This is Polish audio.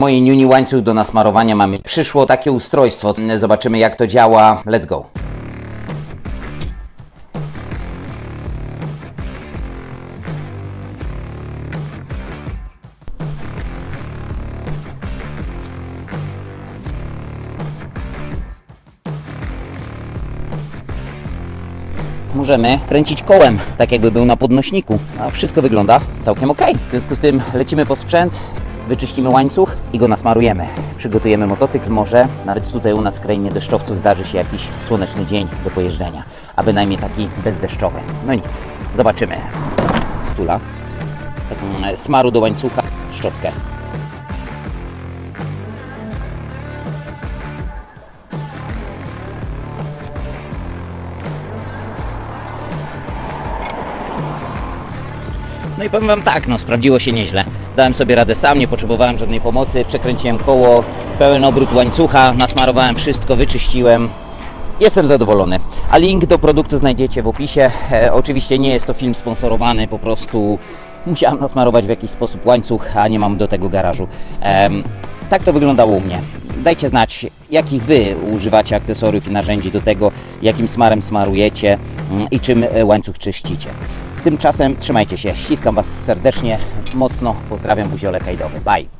Mojej Nuni łańcuch do nasmarowania mamy. Przyszło takie ustrojstwo. Zobaczymy jak to działa. Let's go. Możemy kręcić kołem, tak jakby był na podnośniku. A wszystko wygląda całkiem ok. W związku z tym lecimy po sprzęt, wyczyścimy łańcuch i go nasmarujemy. Przygotujemy motocykl, może nawet tutaj u nas w krainie deszczowców zdarzy się jakiś słoneczny dzień do pojeżdżenia, a bynajmniej taki bezdeszczowy. No nic, zobaczymy. Tula. E, smaru do łańcucha, szczotkę. No i powiem Wam tak, no sprawdziło się nieźle. Dałem sobie radę sam, nie potrzebowałem żadnej pomocy, przekręciłem koło, pełen obrót łańcucha, nasmarowałem wszystko, wyczyściłem. Jestem zadowolony. A link do produktu znajdziecie w opisie. E, oczywiście nie jest to film sponsorowany, po prostu musiałem nasmarować w jakiś sposób łańcuch, a nie mam do tego garażu. Em, tak to wyglądało u mnie. Dajcie znać, jakich Wy używacie akcesoriów i narzędzi do tego, jakim smarem smarujecie mm, i czym e, łańcuch czyścicie. Tymczasem trzymajcie się, ściskam Was serdecznie, mocno, pozdrawiam, buziolek kajdowy. Bye!